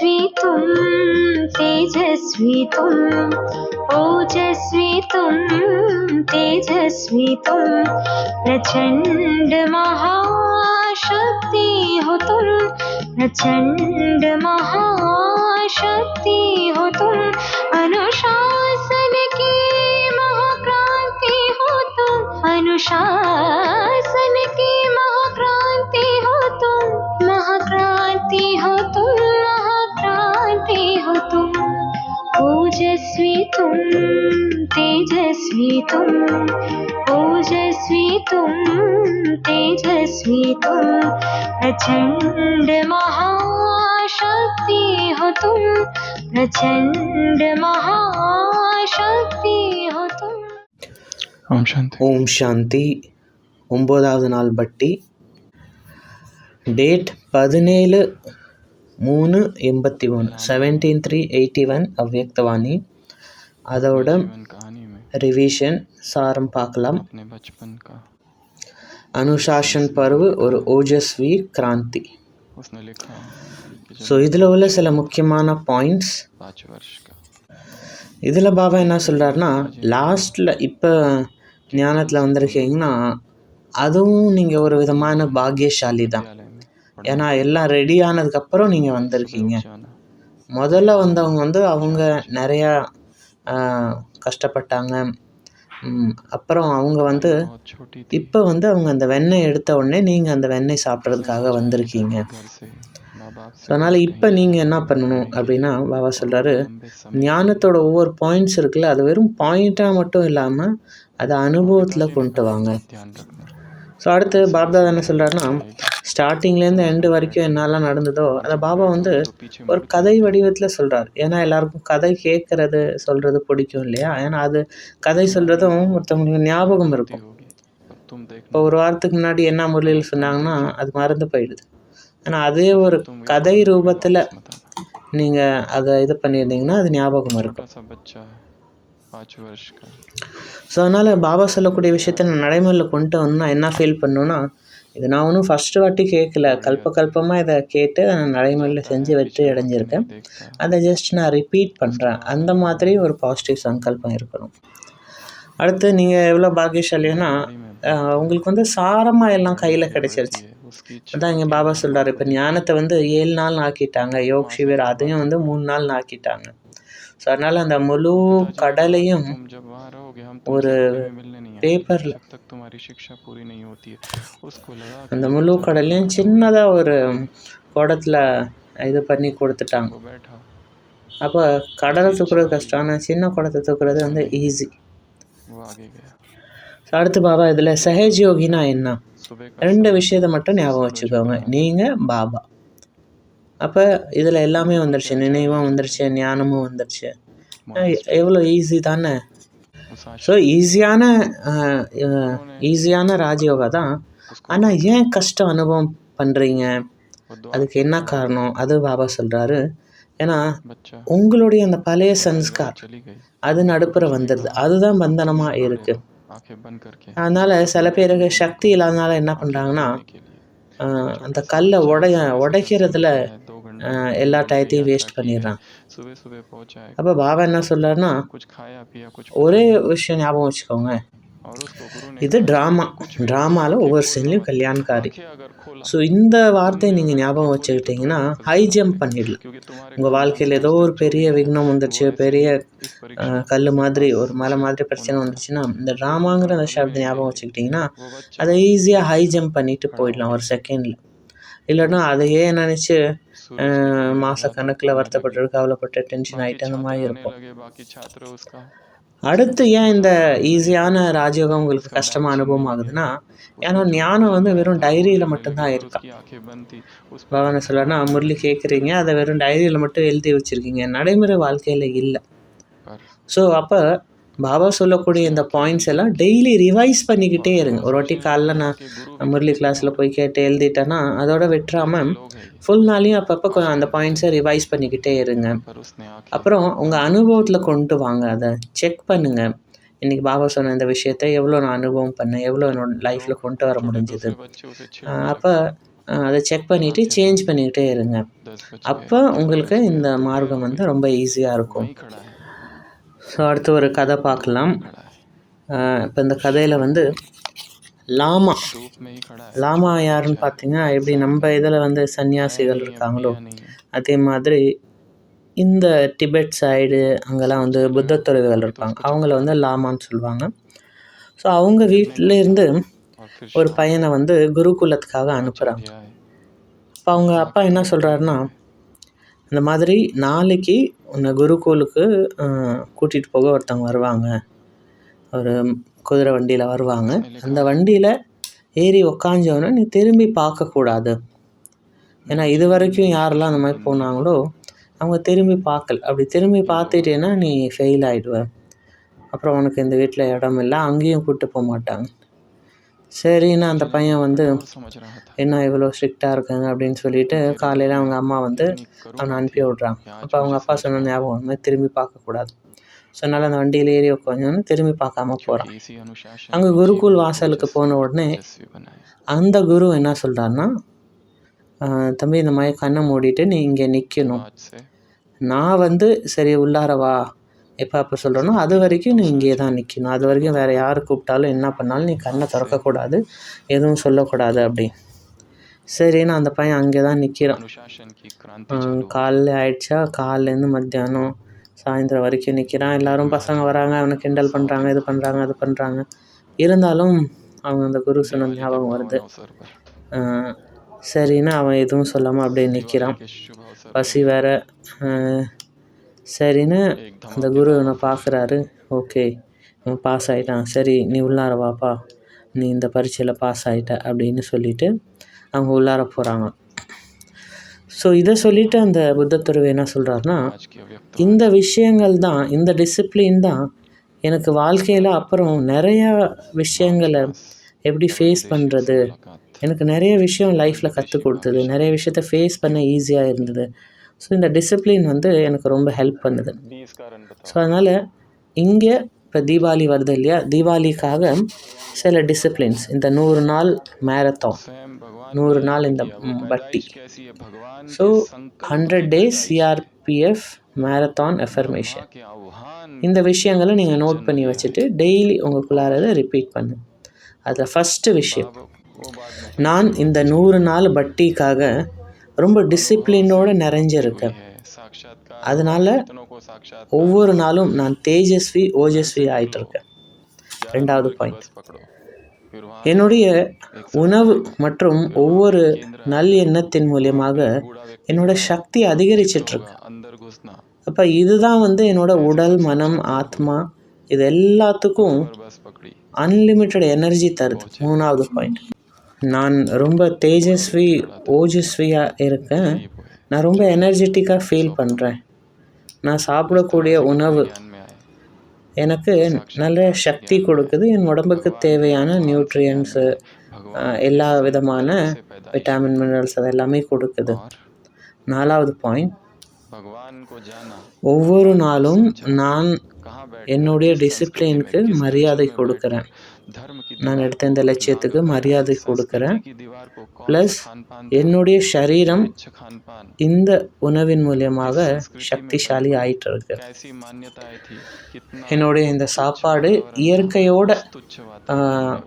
तुम तेजस्वी तुम ओजस्वी तुम तेजस्वी तुम प्रचंड महाशक्ति हो तुम प्रचंड महाशक्ति हो तुम अनुशासन की महाक्रांति हो तुम अनुशासन की महाक्रांति ओजस्वी तुम तेजस्वी तुम ओजस्वी तुम तेजस्वी तुम प्रचंड महाशक्ति हो तुम प्रचंड महाशक्ति हो तुम ஓம் சாந்தி ஓம் சாந்தி ஒம்போதாவது நாள் பட்டி டேட் பதினேழு மூணு எண்பத்தி one seventeen three eighty one Avyakt Vani அதோட ரிவிஷன் சாரம் பார்க்கலாம். அனுசாசன் பருவு ஒரு ஓஜஸ்வி கிராந்தி. ஸோ இதில் உள்ள சில முக்கியமான பாயிண்ட்ஸ் இதில் பாபா என்ன சொல்கிறாருன்னா லாஸ்ட்டில் இப்போ ஞானத்தில் வந்திருக்கீங்கன்னா அதுவும் நீங்கள் ஒரு விதமான பாக்யசாலி தான் ஏன்னா எல்லாம் ரெடி ஆனதுக்கப்புறம் நீங்கள் வந்திருக்கீங்க. முதல்ல வந்தவங்க வந்து அவங்க நிறையா கஷ்டப்பட்டாங்க. அப்புறம் அவங்க வந்து இப்போ வந்து அவங்க அந்த வெண்ணெய் எடுத்த உடனே நீங்கள் அந்த வெண்ணெய் சாப்பிட்றதுக்காக வந்திருக்கீங்க. ஸோ அதனால் இப்போ நீங்கள் என்ன பண்ணணும் அப்படின்னா பாபா சொல்கிறாரு ஞானத்தோட ஒவ்வொரு பாயிண்ட்ஸ் இருக்குல்ல அது வெறும் பாயிண்ட்டாக மட்டும் இல்லாமல் அதை அனுபவத்தில் கொண்டு வாங்க. ஸோ அடுத்து பாப்தா என்ன சொல்கிறாருன்னா ஸ்டார்டிங்லேருந்து எண்டு வரைக்கும் என்னெல்லாம் நடந்ததோ அதை பாபா வந்து ஒரு கதை வடிவத்தில் சொல்கிறார் ஏன்னா எல்லாருக்கும் கதை கேட்குறது சொல்கிறது பிடிக்கும் இல்லையா? ஏன்னா அது கதை சொல்கிறதும் ஒருத்தவங்களுக்கு ஞாபகம் இருக்கும். இப்போ ஒரு வாரத்துக்கு முன்னாடி என்ன முறையில் சொன்னாங்கன்னா அது மறந்து போயிடுது. ஆனால் அதே ஒரு கதை ரூபத்தில் நீங்கள் அதை இது பண்ணியிருந்தீங்கன்னா அது ஞாபகம் இருக்கும். ஸோ அதனால் பாபா சொல்லக்கூடிய விஷயத்த நான் நடைமுறையில் கொண்டு வரணும்னா என்ன ஃபீல் பண்ணணுன்னா இது நான் ஒன்றும் ஃபஸ்ட்டு வாட்டி கேட்கல கல்ப கல்பமாக இதை கேட்டு நான் நடைமுறையில் செஞ்சு வெற்றி அடைஞ்சிருக்கேன். அதை ஜஸ்ட் நான் ரிப்பீட் பண்ணுறேன் அந்த மாதிரி ஒரு பாசிட்டிவ் சங்கல்பம் இருக்கணும். அடுத்து நீங்கள் எவ்வளோ பாக்கியசாலின்னா உங்களுக்கு வந்து சாரமாக எல்லாம் கையில் கிடைச்சிருச்சு. அதான் இங்கே பாபா சொல்கிறார் இப்போ ஞானத்தை வந்து ஏழு நாள் ஆக்கிட்டாங்க யோக் சிவர் அதையும் வந்து மூணு நாள் ஆக்கிட்டாங்க ஸோ அதனால் அந்த முழு கடலையும் ஒரு பேப்பரில் அந்த முழு கடலையும் சின்னதாக ஒரு குடத்தில் இது பண்ணி கொடுத்துட்டாங்க. அப்போ கடலை தூக்குறது கஷ்டம் ஆனால் சின்ன குடத்தை தூக்குறது வந்து ஈஸி அடுத்து பாபா இதில் சஹேஜ் யோகினா என்ன? ரெண்டு விஷயத்தை மட்டும் ஞாபகம் வச்சுக்கோங்க. நீங்கள் பாபா. அப்போ இதில் எல்லாமே வந்துடுச்சு நினைவும் வந்துடுச்சு ஞானமும் வந்துடுச்சு எவ்வளோ ஈஸி தானே? ஸோ ஈஸியான ஈஸியான ராஜயோகா தான் ஆனால் ஏன் கஷ்டம் அனுபவம் பண்ணுறீங்க அதுக்கு என்ன காரணம் அது பாபா சொல்கிறாரு ஏன்னா உங்களுடைய அந்த பழைய சன்ஸ்கார் அது நடுப்புற வந்துடுது அதுதான் பந்தனமாக இருக்குது அதனால் சில பேருக்கு சக்தி இல்லாதனால என்ன பண்ணுறாங்கன்னா அந்த கல்லை உடைய உடைக்கிறதுல எல்லா டயத்தையும் வேஸ்ட் பண்ணிடுறான். அப்போ பாபா என்ன சொல்கிறாருன்னா ஒரே விஷயம் ஞாபகம் வச்சுக்கோங்க. இது ட்ராமா ட்ராமாவில் ஒவ்வொரு சீன்லையும் கல்யாணக்காரி. ஸோ இந்த வார்த்தையை நீங்கள் ஞாபகம் வச்சுக்கிட்டிங்கன்னா ஹை ஜம்ப் பண்ணிடலாம் உங்கள் வாழ்க்கையில் ஏதோ ஒரு பெரிய விக்னம் வந்துருச்சு பெரிய கல் மாதிரி ஒரு மலை மாதிரி பிரச்சனை வந்துச்சுன்னா இந்த ட்ராமாங்கிற அந்த ஷப்தத்தை ஞாபகம் வச்சுக்கிட்டிங்கன்னா அதை ஈஸியாக ஹை ஜம்ப் பண்ணிவிட்டு போயிடலாம் ஒரு செகண்டில் இல்லைன்னா அதையே நினச்சி மாத கணக்கில் வருத்தப்பட்டு கவலைப்பட்டு டென்ஷன் ஆகிட்டு அந்த மாதிரி இருக்கும் அடுத்து ஏன் இந்த ஈஸியான ராஜயோகம் உங்களுக்கு கஷ்டமாக அனுபவம் ஆகுதுன்னா ஏன்னா ஞானம் வந்து வெறும் டைரியில் மட்டும்தான் இருக்கா? பகவானை சொல்லனா முரளி கேட்குறீங்க அதை வெறும் டைரியில் மட்டும் எழுதி வச்சிருக்கீங்க. நடைமுறை வாழ்க்கையில் இல்லை. ஸோ அப்போ பாபா சொல்லக்கூடிய இந்த பாயிண்ட்ஸ் எல்லாம் டெய்லி ரிவைஸ் பண்ணிக்கிட்டே இருங்க. ஒரு வாட்டி காலைல நான் முரளி கிளாஸில் போய் கேட்டு எழுதிட்டேன்னா அதோட விட்டுறாமல் ஃபுல் நாளையும் அப்பப்போ அந்த பாயிண்ட்ஸை ரிவைஸ் பண்ணிக்கிட்டே இருங்க. அப்புறம் உங்கள் அனுபவத்தில் கொண்டு வாங்க. அதை செக் பண்ணுங்கள் இன்றைக்கி பாபா சொன்ன இந்த விஷயத்தை எவ்வளோ நான் அனுபவம் பண்ணேன் எவ்வளோ என்னோடய லைஃப்பில் கொண்டு வர முடிஞ்சது. அப்போ அதை செக் பண்ணிவிட்டு சேஞ்ச் பண்ணிக்கிட்டே இருங்க. அப்போ உங்களுக்கு இந்த மார்க்கம் வந்து ரொம்ப ஈஸியாக இருக்கும். ஸோ அடுத்து ஒரு கதை பார்க்கலாம். இப்போ இந்த கதையில் வந்து லாமா. லாமா யாருன்னு பார்த்தீங்கன்னா எப்படி நம்ம இதில் வந்து சன்னியாசிகள் இருக்காங்களோ அதே மாதிரி இந்த டிபெட் சைடு அங்கெல்லாம் வந்து புத்த துறவிகள் இருப்பாங்க. அவங்கள வந்து லாமான்னு சொல்லுவாங்க. ஸோ அவங்க வீட்டிலேருந்து ஒரு பையனை வந்து குருகுலத்துக்காக அனுப்புகிறாங்க இப்போ அவங்க அப்பா என்ன சொல்கிறாருன்னா இந்த மாதிரி நாளைக்கு உன்னை குருகுலுக்கு கூட்டிகிட்டு போக ஒருத்தவங்க வருவாங்க. ஒரு குதிரை வண்டியில் வருவாங்க. அந்த வண்டியில் ஏறி உக்காஞ்சவொடனே நீ திரும்பி பார்க்கக்கூடாது ஏன்னா இது வரைக்கும் யாரெல்லாம் அந்த மாதிரி போனாங்களோ அவங்க திரும்பி பார்க்கல. அப்படி திரும்பி பார்த்துட்டேன்னா நீ ஃபெயில் ஆகிடுவ அப்புறம் உனக்கு இந்த வீட்டில் இடம் இல்லை அங்கேயும் கூப்பிட்டு போக மாட்டாங்க. சரின்னு அந்த பையன் வந்து என்ன இவ்வளோ ஸ்ட்ரிக்டாக இருக்காங்க? அப்படின்னு சொல்லிட்டு காலையில் அவங்க அம்மா வந்து அவனை அனுப்பி விட்றாங்க. அப்போ அவங்க அப்பா சொன்ன ஞாபகம் வந்து திரும்பி பார்க்கக்கூடாது ஸோ அதனால் அந்த வண்டியில் ஏறி உட்காந்து திரும்பி பார்க்காம போகிறான் அங்கே குருகுல் வாசலுக்கு போன உடனே அந்த குரு என்ன சொல்கிறாருன்னா தம்பி இந்த மாதிரி கண்ணை மூடிட்டு நீ இங்கே நிற்கணும் நான் வந்து சரி உள்ளார வா. எப்போ அப்போ சொல்கிறனோ அது வரைக்கும் நீ இங்கே தான் நிற்கணும் அது வரைக்கும் வேறு யார் கூப்பிட்டாலும் என்ன பண்ணாலும் நீ கண்ணை திறக்கக்கூடாது. எதுவும் சொல்லக்கூடாது அப்படி. சரின்னு அந்த பையன் அங்கே தான் நிற்கிறான் காலைல ஆயிடுச்சா? காலைலேருந்து மத்தியானம் சாயந்தரம் வரைக்கும் நிற்கிறான் எல்லோரும் பசங்க வராங்க அவனை கிண்டல் பண்ணுறாங்க இது பண்ணுறாங்க அது பண்ணுறாங்க இருந்தாலும் அவங்க அந்த குரு சொன்ன ஞாபகம் வருது. சரின்னு அவன் எதுவும் சொல்லாமல் அப்படியே நிற்கிறான் பசி வேற சரின்னு அந்த குரு என்னை பார்க்குறாரு ஓகே. பாஸ் ஆகிட்டான் சரி நீ உள்ளார வாப்பா. நீ இந்த பரீட்சையில் பாஸ் ஆகிட்ட அப்படின்னு சொல்லிவிட்டு அவங்க உள்ளார போகிறாங்க ஸோ இதை சொல்லிவிட்டு அந்த புத்த துறவு என்ன சொல்கிறாருன்னா இந்த விஷயங்கள் தான் இந்த டிசிப்ளின் தான் எனக்கு வாழ்க்கையில் அப்புறம் நிறையா விஷயங்களை எப்படி ஃபேஸ் பண்ணுறது எனக்கு நிறைய விஷயம் லைஃப்பில் கற்றுக் கொடுத்தது. நிறைய விஷயத்த ஃபேஸ் பண்ண ஈஸியாக இருந்தது. ஸோ இந்த டிசிப்ளின் வந்து எனக்கு ரொம்ப ஹெல்ப் பண்ணுது. ஸோ அதனால் இங்கே இப்போ தீபாவளி வருது இல்லையா? தீபாவளிக்காக சில டிசிப்ளின்ஸ் இந்த நூறு நாள் மேரத்தான் நூறு நாள் இந்த பட்டி. So hundred days CRPF marathon affirmation இந்த விஷயங்களை நீங்கள் நோட் பண்ணி வச்சுட்டு டெய்லி உங்களுக்குள்ளார அதை ரிப்பீட் பண்ணு. அதில் ஃபஸ்ட்டு விஷயம் நான் இந்த நூறு நாள் பட்டிக்காக ரொம்ப டிசிப்ளினோடு நிறைஞ்சிருக்கேன் அதனால ஒவ்வொரு நாளும் நான் தேஜஸ்வி ஓஜஸ்வி ஆகிட்டு இருக்கேன் ரெண்டாவது பாயிண்ட் என்னுடைய உணவு மற்றும் ஒவ்வொரு நல் எண்ணத்தின் மூலியமாக என்னோட சக்தி அதிகரிச்சிட்ருக்கு அப்போ இதுதான் வந்து என்னோட உடல் மனம் ஆத்மா இது எல்லாத்துக்கும் அன்லிமிட்டெட் எனர்ஜி தருது. மூணாவது பாயிண்ட் நான் ரொம்ப தேஜஸ்வி ஓஜஸ்வியாக இருக்கேன். நான் ரொம்ப எனர்ஜெட்டிக்காக ஃபீல் பண்ணுறேன் நான் சாப்பிடக்கூடிய உணவு எனக்கு நல்ல சக்தி கொடுக்குது. என் உடம்புக்கு தேவையான நியூட்ரியன்ஸு எல்லா விதமான விட்டாமின் மினரல்ஸ் அது எல்லாமே கொடுக்குது. நாலாவது பாயிண்ட் ஒவ்வொரு நாளும் நான் என்னுடைய டிசிப்ளினுக்கு மரியாதை கொடுக்குறேன். நான் எடுத்த இந்த லட்சியத்துக்கு மரியாதை கொடுக்குறேன். ப்ளஸ் என்னுடைய சரீரம் இந்த உணவின் மூலியமாக சக்திசாலி ஆயிட்டு இருக்கு என்னுடைய இந்த சாப்பாடு இயற்கையோட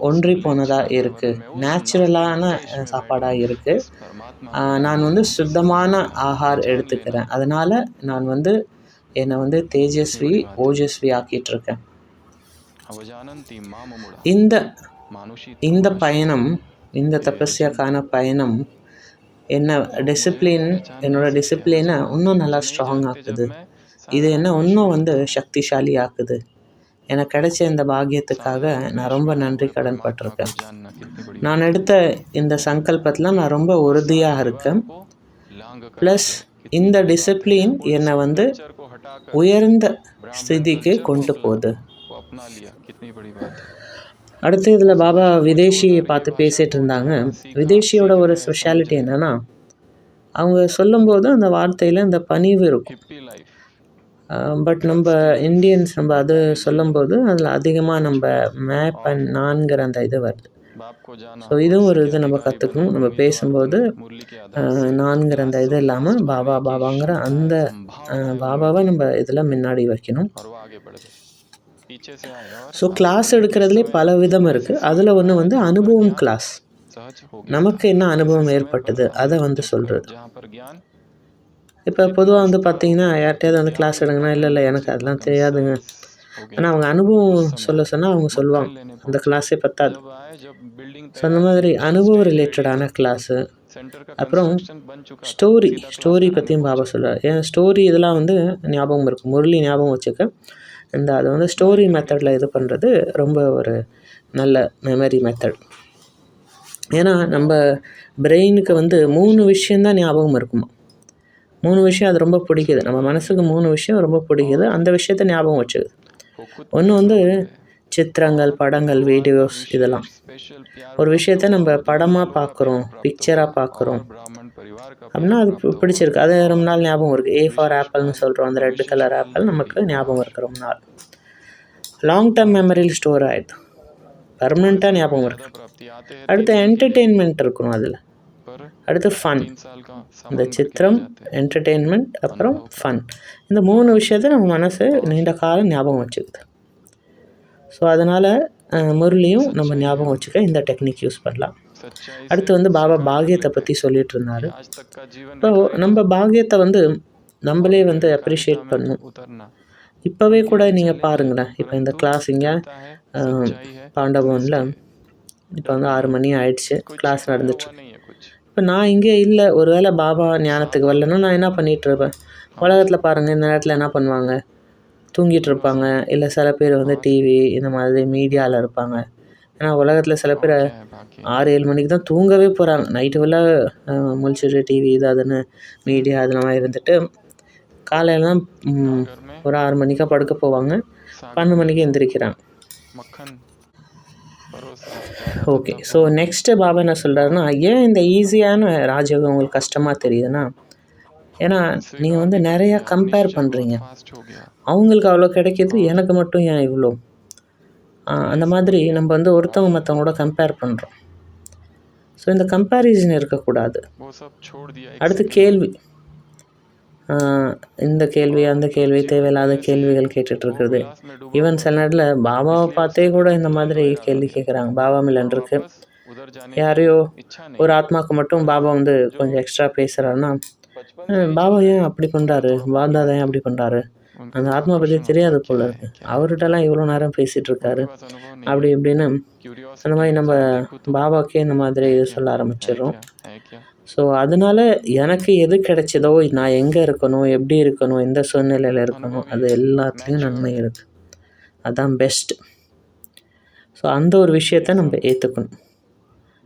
ஒன்றி போனதாக இருக்குது நேச்சுரலான சாப்பாடாக இருக்குது நான் வந்து சுத்தமான ஆகார் எடுத்துக்கிறேன். அதனால் நான் வந்து என்னை வந்து தேஜஸ்வி ஓஜஸ்வி ஆக்கிட்டு இருக்கேன் இந்த இந்த பயணம் இந்த தபஸ்யாக்கான பயணம் என்ன டிசிப்ளின் என்னோட டிசிப்ளினை இன்னும் நல்லா ஸ்ட்ராங் ஆக்குது. இது என்ன இன்னும் வந்து சக்திசாலி ஆக்குது எனக்கு கிடைச்ச இந்த பாக்கியத்துக்காக நான் ரொம்ப நன்றி கடன் பட்டிருக்கேன். நான் எடுத்த இந்த சங்கல்பத்தில் நான் ரொம்ப உறுதியாக இருக்கேன். ப்ளஸ் இந்த டிசிப்ளின் என்னை வந்து உயர்ந்த ஸ்திதிக்கு கொண்டு போகுது. அடுத்து இதில் பாபா விதேஷியை பார்த்து பேசிகிட்டு இருந்தாங்க. விதேஷியோட ஒரு ஸ்பெஷாலிட்டி என்னென்னா அவங்க சொல்லும்போது அந்த வார்த்தையில் அந்த பணிவு இருக்கும். பட் நம்ம இந்தியன்ஸ் நம்ம அது சொல்லும்போது அதில் அதிகமாக நம்ம மேப் அண்ட் நான்கிற அந்த இது வருது. ஸோ இதுவும் ஒரு இது நம்ம கற்றுக்கணும் நம்ம பேசும்போது நான்கிற அந்த இது இல்லாமல் பாபா பாபாங்கிற அந்த பாபாவை நம்ம இதில் முன்னாடி வைக்கணும். ஸோ கிளாஸ் எடுக்கிறதுலே பல விதம் இருக்குது அதில் ஒன்று வந்து அனுபவம் கிளாஸ் நமக்கு என்ன அனுபவம் ஏற்பட்டது? அதை வந்து சொல்கிறது இப்போ பொதுவாக வந்து பார்த்தீங்கன்னா யார்கிட்டயாவது வந்து கிளாஸ் எடுங்கன்னா இல்லை இல்லை எனக்கு அதெல்லாம் தெரியாதுங்க. ஆனால் அவங்க அனுபவம் சொல்ல சொன்னால் அவங்க சொல்லுவாங்க அந்த கிளாஸே பத்தாது. ஸோ அந்த மாதிரி அனுபவ ரிலேட்டடான கிளாஸு அப்புறம் ஸ்டோரி ஸ்டோரி பற்றியும் பாபா சொல்லுவார் ஏன் ஸ்டோரி இதெல்லாம் வந்து ஞாபகம் இருக்கும் முரளி ஞாபகம் வச்சுக்க. இந்த அது வந்து ஸ்டோரி மெத்தடில் இது பண்ணுறது ரொம்ப ஒரு நல்ல மெமரி மெத்தட் ஏன்னா நம்ம பிரெயினுக்கு வந்து மூணு விஷயந்தான் ஞாபகம் இருக்குமா? மூணு விஷயம் அது ரொம்ப பிடிக்குது. நம்ம மனசுக்கு மூணு விஷயம் ரொம்ப பிடிக்குது. அந்த விஷயத்தை ஞாபகம் வச்சுக்குது. ஒன்று வந்து சித்திரங்கள் படங்கள் வீடியோஸ் இதெல்லாம். ஒரு விஷயத்த நம்ம படமாக பார்க்குறோம் பிக்சராக பார்க்குறோம் அப்படின்னா அது பிடிச்சிருக்கு. அது ரொம்ப நாள் ஞாபகம் இருக்குது ஏ ஃபார் ஆப்பிள்னு சொல்கிறோம் அந்த ரெட் கலர் ஆப்பிள் நமக்கு ஞாபகம் இருக்குது ரொம்ப நாள். லாங் டேர்ம் மெமரியில் ஸ்டோர் ஆகிடும் பர்மனெண்ட்டாக ஞாபகம் இருக்குது அடுத்து என்டர்டெயின்மெண்ட் இருக்கணும் அதில். அடுத்து ஃபன் இந்த சித்திரம் என்டர்டெயின்மெண்ட் அப்புறம் ஃபன் இந்த மூணு விஷயத்த நம்ம மனசு நீண்ட காலம் ஞாபகம் வச்சுக்குது. ஸோ அதனால் முரளியும் நம்ம ஞாபகம் வச்சுக்க இந்த டெக்னிக் யூஸ் பண்ணலாம். அடுத்து வந்து பாபா பாகியத்தை பற்றி சொல்லிட்டு இருந்தார் ஸோ நம்ம பாகியத்தை வந்து நம்மளே வந்து அப்ரிஷியேட் பண்ணும். இப்போவே கூட நீங்கள் பாருங்களேன். இப்போ இந்த கிளாஸ் இங்கே பாண்டபவனில் இப்போ வந்து ஆறு மணி ஆயிடுச்சு. கிளாஸ் நடந்துட்டு இப்போ நான் இங்கே இல்லை. ஒரு வேளை பாபா ஞானத்துக்கு வரலன்னா நான் என்ன பண்ணிகிட்ருப்பேன் உலகத்தில் பாருங்கள் இந்த நேரத்தில் என்ன பண்ணுவாங்க? தூங்கிட்டு இருப்பாங்க. இல்லை சில பேர் வந்து டிவி இந்த மாதிரி மீடியாவில் இருப்பாங்க. ஏன்னா உலகத்தில் சில பேர் ஆறு ஏழு மணிக்கு தான் தூங்கவே போகிறாங்க நைட்டு ஃபுல்லாக முழிச்சிட்டு டிவி இது அதுன்னு மீடியா அதெல்லாம் இருந்துட்டு காலையில் தான் ஒரு ஆறு மணிக்காக படுக்க போவாங்க. பன்னெண்டு மணிக்கு எந்திரிக்கிறாங்க. ஓகே ஸோ நெக்ஸ்ட்டு பாபா என்ன சொல்கிறாருன்னா ஏன் இந்த ஈஸியான ராஜயோகம் உங்களுக்கு கஷ்டமாக தெரியுதுன்னா ஏன்னா நீங்கள் வந்து நிறையா கம்பேர் பண்ணுறீங்க அவங்களுக்கு அவ்வளோ கிடைக்கிது எனக்கு மட்டும் ஏன் இவ்வளோ அந்த மாதிரி நம்ம வந்து ஒருத்தவங்க மற்றவங்களோட கம்பேர் பண்ணுறோம் ஸோ இந்த கம்பேரிசன் இருக்கக்கூடாது. அடுத்து கேள்வி. இந்த கேள்வி அந்த கேள்வி தேவையில்லாத கேள்விகள் கேட்டுட்ருக்குறது. ஈவன் சில நேரத்தில் பாபாவை பார்த்தே கூட இந்த மாதிரி கேள்வி கேட்குறாங்க பாபா மில்லன் இருக்கு. யாரையோ ஒரு ஆத்மாவுக்கு மட்டும் பாபா வந்து கொஞ்சம் எக்ஸ்ட்ரா பேசுகிறாருன்னா பாபா ஏன் அப்படி பண்ணுறாரு பாப்தாதா ஏன் அப்படி பண்ணுறாரு அந்த ஆத்மா பற்றி தெரியாது போல அவர்கிட்டலாம் இவ்வளோ நேரம் பேசிகிட்டு இருக்காரு அப்படி இப்படின்னு அந்த மாதிரி நம்ம பாபாக்கே இந்த மாதிரி இது சொல்ல ஆரம்பிச்சிடுறோம். ஸோ அதனால எனக்கு எது கிடைச்சதோ நான் எங்கே இருக்கணும் எப்படி இருக்கணும் எந்த சூழ்நிலையில் இருக்கணும் அது எல்லாத்துலேயும் நன்மை இருக்குது அதுதான் பெஸ்ட் ஸோ அந்த ஒரு விஷயத்த நம்ம ஏற்றுக்கணும்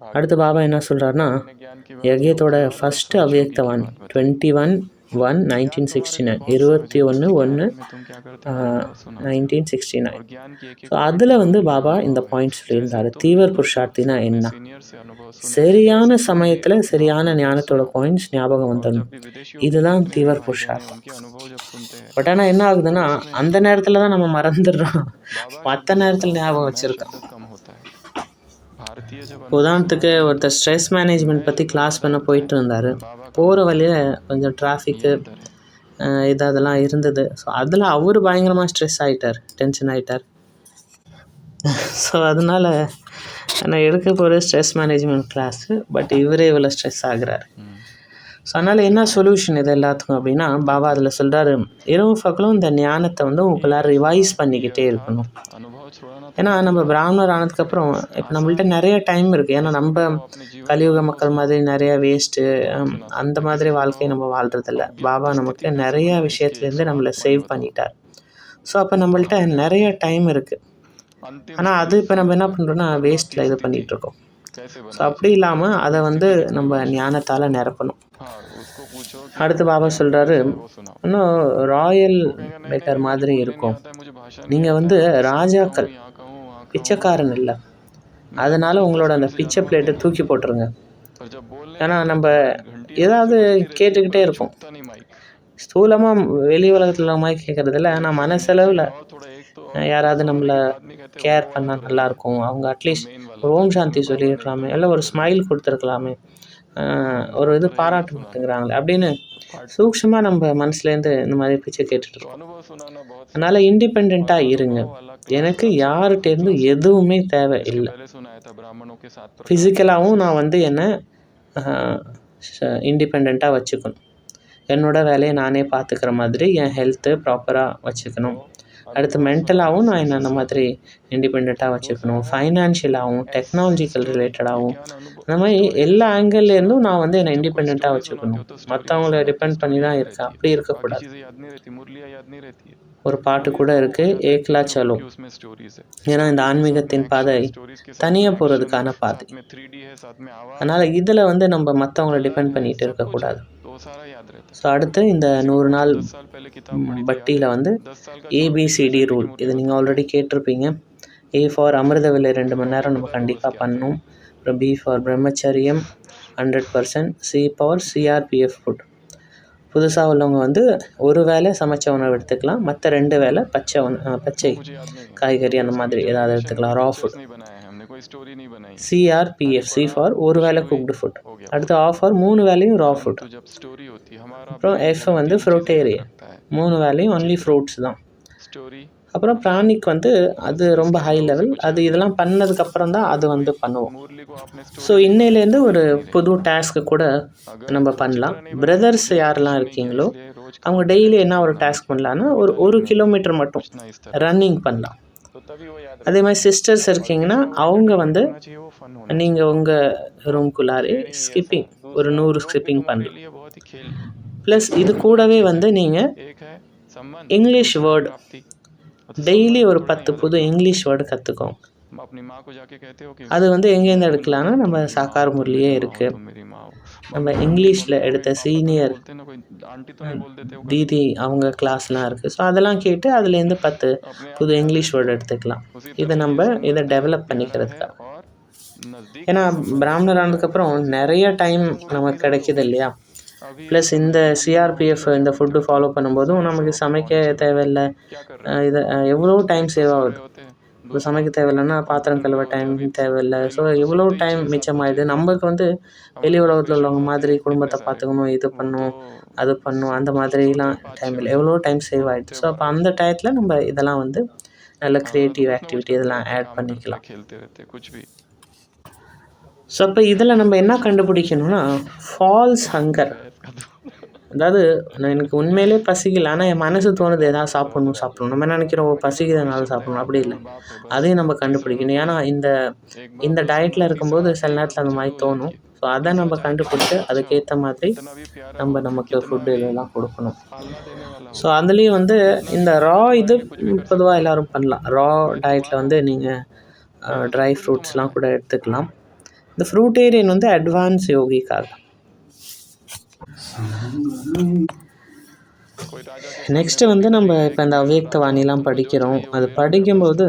அடுத்து பாபா என்ன சொல்கிறாருன்னா யஜ்யத்தோட first Avyakt Vani twenty one one nineteen sixty nine இருபத்தி ஒன்று ஒன்று நைன்டீன் சிக்ஸ்டி நைன் ஸோ அதில் வந்து பாபா இந்த பாயிண்ட் சொல்லியிருந்தார். தீவிர புருஷார்த்தினா என்ன? சரியான சமயத்தில் சரியான ஞானத்தோட பாயிண்ட்ஸ் ஞாபகம் வந்துடணும் இதுதான் தீவிர புருஷார்த்தம். பட் ஆனால் என்ன ஆகுதுன்னா அந்த நேரத்தில் தான் நம்ம மறந்துடுறோம். மற்ற நேரத்தில் ஞாபகம் வச்சுருக்கோம். உதாரணத்துக்கு ஒருத்தர் ஸ்ட்ரெஸ் மேனேஜ்மெண்ட் பற்றி கிளாஸ் பண்ண போயிட்டு இருந்தார். போகிற வழியில் கொஞ்சம் டிராஃபிக்கு இது அதெல்லாம் இருந்தது. ஸோ அதில் அவர் பயங்கரமாக ஸ்ட்ரெஸ் ஆகிட்டார் டென்ஷன் ஆகிட்டார் ஸோ அதனால் நான் எடுக்க போகிற ஸ்ட்ரெஸ் மேனேஜ்மெண்ட் கிளாஸு பட் இவரே இவ்வளோ ஸ்ட்ரெஸ் ஆகுறாரு. ஸோ அதனால் என்ன சொல்யூஷன் இது எல்லாத்துக்கும் அப்படின்னா பாபா அதில் சொல்கிறாரு இரவு பகலும் இந்த ஞானத்தை வந்து உங்களால் ரிவைஸ் பண்ணிக்கிட்டே இருக்கணும். ஏன்னா நம்ம பிராமணர் ஆனதுக்கப்புறம் இப்போ நம்மள்கிட்ட நிறைய டைம் இருக்குது ஏன்னா நம்ம கலியுக மக்கள் மாதிரி நிறைய வேஸ்ட்டு அந்த மாதிரி வாழ்க்கையை நம்ம வாழ்கிறதில்ல பாபா நமக்கு நிறைய விஷயத்துலேருந்து நம்மளை சேவ் பண்ணிட்டார். ஸோ அப்போ நம்மள்கிட்ட நிறைய டைம் இருக்குது ஆனால் அது இப்போ நம்ம என்ன பண்ணுறோன்னா வேஸ்ட்டில் இது பண்ணிகிட்ருக்கோம் ஸோ அப்படி இல்லாமல் அதை வந்து நம்ம ஞானத்தால் நிரப்பணும். அடுத்து பாபா சொல்கிறாரு இன்னும் ராயல் மேக்கர் மாதிரி இருக்கும். நீங்கள் வந்து ராஜாக்கள் பிச்சைக்காரன் இல்லை. அதனால் உங்களோட அந்த பிச்சை பிளேட்டை தூக்கி போட்டுருங்க. ஏன்னா நம்ம ஏதாவது கேட்டுக்கிட்டே இருப்போம். ஸ்தூலமாக வெளி உலகத்தில் மாதிரி கேட்குறதில்ல ஆனால் மனசெலவில் யாராவது நம்மளை கேர் பண்ணால் நல்லாயிருக்கும் அவங்க அட்லீஸ்ட் ஒரு ஓம் சாந்தி சொல்லியிருக்கலாமே. இல்லை ஒரு ஸ்மைல் கொடுத்துருக்கலாமே. ஒரு இது பாராட்ட மாட்டேங்கிறாங்களே அப்படின்னு சூக்ஷமாக நம்ம மனசுலேருந்து இந்த மாதிரி பிச்சை கேட்டுட்டு அதனால் இண்டிபெண்ட்டாக இருங்க. எனக்கு யார்கிட்டேருந்து எதுவுமே தேவை இல்லை. ஃபிசிக்கலாகவும் நான் வந்து என்னை இண்டிபெண்ட்டாக வச்சுக்கணும். என்னோடய வேலையை நானே பார்த்துக்கிற மாதிரி என் ஹெல்த்து ப்ராப்பராக வச்சுக்கணும். அடுத்து மென்டலாகவும் நான் என்னென்ன மாதிரி இண்டிபெண்ட்டாக வச்சுக்கணும் ஃபைனான்ஷியலாகவும் டெக்னாலஜிக்கல் ரிலேட்டடாகவும் அந்த மாதிரி எல்லா ஆங்கிள்லேருந்தும் நான் வந்து என்னை இண்டிபெண்ட்டாக வச்சுக்கணும். மற்றவங்கள டிபெண்ட் பண்ணி தான் இருக்கேன். அப்படி இருக்கக்கூடாது. ஒரு பாட்டு கூட இருக்கு ஏக்லா சலோ ஏன்னா இந்த ஆன்மீகத்தின் பாதை தனியாக போகிறதுக்கான பாதை. அதனால் இதில் வந்து நம்ம மற்றவங்கள டிபெண்ட் பண்ணிகிட்டு இருக்கக்கூடாது. ஸோ அடுத்து இந்த நூறு நாள் பட்டியில் வந்து ஏபிசிடி ரூல் இது நீங்கள் ஆல்ரெடி கேட்டிருப்பீங்க. ஏ ஃபார் அமிர்த விலை ரெண்டு மணி நேரம் நம்ம கண்டிப்பாக பண்ணணும் அப்புறம் பி ஃபார் பிரம்மச்சரியம் hundred percent C power CRPF food புதுசாக உள்ளவங்க வந்து ஒரு வேலை சமைச்ச உணவு எடுத்துக்கலாம். மற்ற ரெண்டு வேலை பச்சை உணவு பச்சை காய்கறி அந்த மாதிரி ஏதாவது எடுத்துக்கலாம். ரா ஃபுட் சிஆர்பிஎஃப்சி ஃபார் ஒரு வேலை குக்டு ஃபுட் அடுத்து ஆஃப் ஆர் மூணு வேலையும் ரா ஃபுட் அப்புறம் எஃப் வந்து ஃப்ரோட்டேரியா மூணு வேலையும் ஒன்லி ஃப்ரூட்ஸ் தான். அப்புறம் பிராணிக் வந்து அது ரொம்ப ஹை லெவல் அது இதெல்லாம் பண்ணதுக்கப்புறம் தான் அது வந்து பண்ணுவோம். ஸோ இன்னையிலேருந்து ஒரு புது டாஸ்க்கு கூட நம்ம பண்ணலாம். பிரதர்ஸ் யாரெல்லாம் இருக்கீங்களோ அவங்க டெய்லி என்ன ஒரு டாஸ்க் பண்ணலான்னா ஒரு ஒரு கிலோமீட்டர் மட்டும் ரன்னிங் பண்ணலாம். அதே மாதிரி சிஸ்டர்ஸ் இருக்கீங்கன்னா அவங்க வந்து நீங்கள் உங்கள் ரூம்குள்ளாரே ஸ்கிப்பிங் ஒரு நூறு ஸ்கிப்பிங் பண்ணலாம். ப்ளஸ் இது கூடவே வந்து நீங்கள் இங்கிலீஷ் வேர்டு டெய்லி ஒரு பத்து புது இங்கிலீஷ் வேர்டு கற்றுக்கோங்க அது வந்து எங்கேருந்து எடுக்கலாம்னா நம்ம சாக்கார் முரளியே இருக்குது நம்ம இங்கிலீஷில் எடுத்த சீனியர் தீதி அவங்க கிளாஸ்லாம் இருக்குது ஸோ அதெல்லாம் கேட்டு அதுலேருந்து பத்து புது இங்கிலீஷ் வேர்டு எடுத்துக்கலாம். இதை நம்ம இதை டெவலப் பண்ணிக்கிறதுக்காக ஏன்னா பிராமணர் ஆனதுக்கப்புறம் நிறைய டைம் நமக்கு கிடைக்கிது இல்லையா? ப்ளஸ் இந்த சிஆர்பிஎஃப் இந்த ஃபுட்டு ஃபாலோ பண்ணும்போதும் நமக்கு சமைக்க தேவையில்லை. இதை எவ்வளோ டைம் சேவ் ஆகுது? இப்போ சமைக்க தேவையில்லைன்னா பாத்திரம் கழுவ டைம் தேவையில்லை. ஸோ எவ்வளோ டைம் மிச்சமாயிடுது. நம்மளுக்கு வந்து வெளி உலகத்தில் உள்ளவங்க மாதிரி குடும்பத்தை பார்த்துக்கணும் இது பண்ணும் அது பண்ணும் அந்த மாதிரிலாம் டைம் இல்லை. எவ்வளோ டைம் சேவ் ஆகிடுது ஸோ அப்போ அந்த டயத்தில் நம்ம இதெல்லாம் வந்து நல்ல க்ரியேட்டிவ் ஆக்டிவிட்டி இதெல்லாம் ஆட் பண்ணிக்கலாம். ஸோ அப்போ இதில் நம்ம என்ன கண்டுபிடிக்கணும்னா ஃபால்ஸ் ஹங்கர் அதாவது நான் எனக்கு உண்மையிலே பசிக்கல. ஆனால் என் மனசு தோணுது எதாவது சாப்பிட்ணும் சாப்பிட்ணும். நம்ம நினைக்கிறோம்? பசிக்கிறதுனால சாப்பிட்ணும். அப்படி இல்லை. அதையும் நம்ம கண்டுபிடிக்கணும். ஏன்னா இந்த இந்த டயட்டில் இருக்கும்போது சில நேரத்தில் அந்த மாதிரி தோணும். ஸோ அதை நம்ம கண்டுபிடிச்சி அதுக்கேற்ற மாதிரி நம்ம நமக்கு ஃபுட்டு இதெல்லாம் கொடுக்கணும். ஸோ அதுலேயும் வந்து இந்த ரா இது பொதுவாக எல்லோரும் பண்ணலாம். ரா டயட்டில் வந்து நீங்கள் ட்ரை ஃப்ரூட்ஸ்லாம் கூட எடுத்துக்கலாம். இந்த ஃப்ரூட்டேரியன் வந்து அட்வான்ஸ் யோகிக்காக. நெக்ஸ்ட்டு வந்து நம்ம இப்போ இந்த அவ்வியக்த வாணிலாம் படிக்கிறோம். அது படிக்கும்போது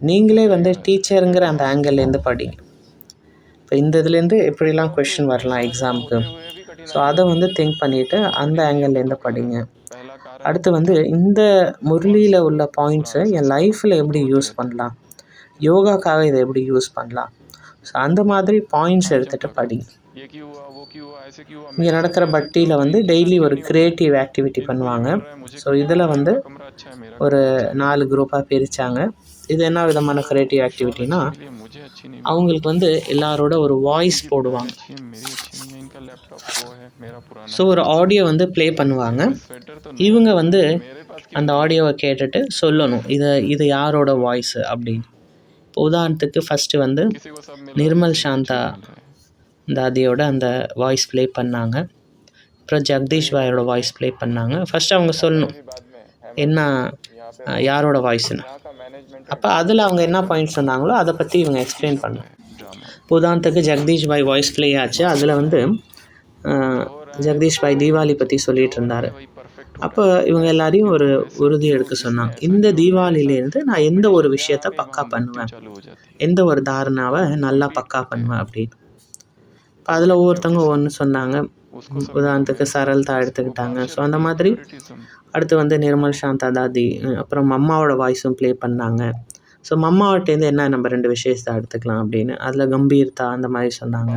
நீங்களே வந்து டீச்சருங்கிற அந்த ஆங்கிள்லேருந்து படிங்க இப்போ இந்த இதுலேருந்து எப்படிலாம் கொஷின் வரலாம் எக்ஸாமுக்கு ஸோ அதை வந்து திங்க் பண்ணிவிட்டு அந்த ஆங்கிள்லேருந்து படிங்க. அடுத்து வந்து இந்த முரளியில் உள்ள பாயிண்ட்ஸை என் லைஃப்பில் எப்படி யூஸ் பண்ணலாம்? யோகாக்காக இதை எப்படி யூஸ் பண்ணலாம்? ஸோ அந்த மாதிரி பாயிண்ட்ஸ் எடுத்துகிட்டு படிங்க. இங்கே நடக்கிற பட்டியில் வந்து டெய்லி ஒரு க்ரியேட்டிவ் ஆக்டிவிட்டி பண்ணுவாங்க ஸோ இதில் வந்து ஒரு நாலு குரூப்பாக பிரித்தாங்க இது என்ன விதமான க்ரியேட்டிவ் ஆக்டிவிட்டினா அவங்களுக்கு வந்து எல்லாரோட ஒரு வாய்ஸ் போடுவாங்க ஸோ ஒரு ஆடியோ வந்து ப்ளே பண்ணுவாங்க இவங்க வந்து அந்த ஆடியோவை கேட்டுட்டு சொல்லணும் இதை இது யாரோட வாய்ஸு அப்படின்னு இப்போ உதாரணத்துக்கு ஃபஸ்ட்டு வந்து நிர்மல் சாந்தா தாதியோட அந்த வாய்ஸ் ப்ளே பண்ணாங்க. அப்புறம் ஜெகதீஷ் பாயோட வாய்ஸ் ப்ளே பண்ணாங்க. ஃபஸ்ட்டு அவங்க சொல்லணும் என்ன யாரோட வாய்ஸ்னு அப்போ அதில் அவங்க என்ன பாயிண்ட்ஸ் சொன்னாங்களோ அதை பற்றி இவங்க எக்ஸ்பிளைன் பண்ணாங்க உதாரணத்துக்கு ஜெகதீஷ் பாய் வாய்ஸ் ப்ளே ஆச்சு. அதில் வந்து ஜெகதீஷ் பாய் தீபாவளி பற்றி சொல்லிகிட்டு இருந்தார். அப்போ இவங்க எல்லாரையும் ஒரு உறுதி எடுக்க சொன்னாங்க. இந்த தீபாவளியிலேருந்து நான் எந்த ஒரு விஷயத்த பக்கா பண்ணுவேன்? எந்த ஒரு தாரணாவை நல்லா பக்கா பண்ணுவேன் அப்படின்னு. இப்போ அதில் ஒவ்வொருத்தவங்க ஒன்று சொன்னாங்க. உதாரணத்துக்கு சரல்தா எடுத்துக்கிட்டாங்க. ஸோ அந்த மாதிரி அடுத்து வந்து நிர்மல் சாந்தா தாதி அப்புறம் மம்மாவோட வாய்ஸும் ப்ளே பண்ணாங்க. ஸோ மம்மாவட்டேருந்து என்ன நம்ம ரெண்டு விஷயத்தை எடுத்துக்கலாம் அப்படின்னு. அதில் கம்பீர்தா அந்த மாதிரி சொன்னாங்க.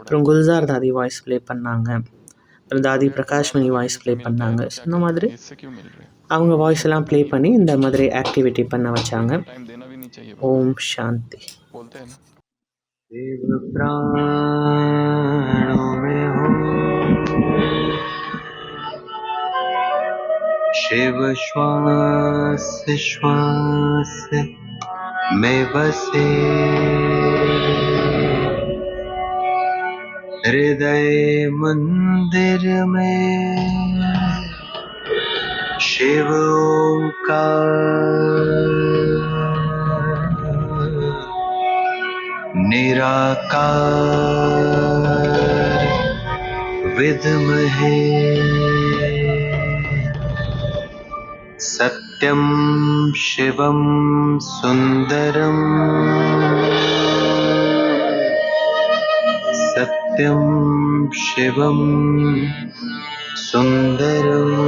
அப்புறம் குல்சார் தாதி வாய்ஸ் ப்ளே பண்ணாங்க. அப்புறம் தாதி பிரகாஷ்மணி வாய்ஸ் ப்ளே பண்ணாங்க. ஸோ இந்த மாதிரி அவங்க வாய்ஸ் எல்லாம் ப்ளே பண்ணி இந்த மாதிரி ஆக்டிவிட்டி பண்ண வச்சாங்க. ஓம் சாந்தி. देव प्राणों में हो। शिव श्वास श्वास में बसे। हृदय मंदिर में शिव ओंकार सत्यं शिवं सुन्दरम् सत्यं शिवं सुन्दरम्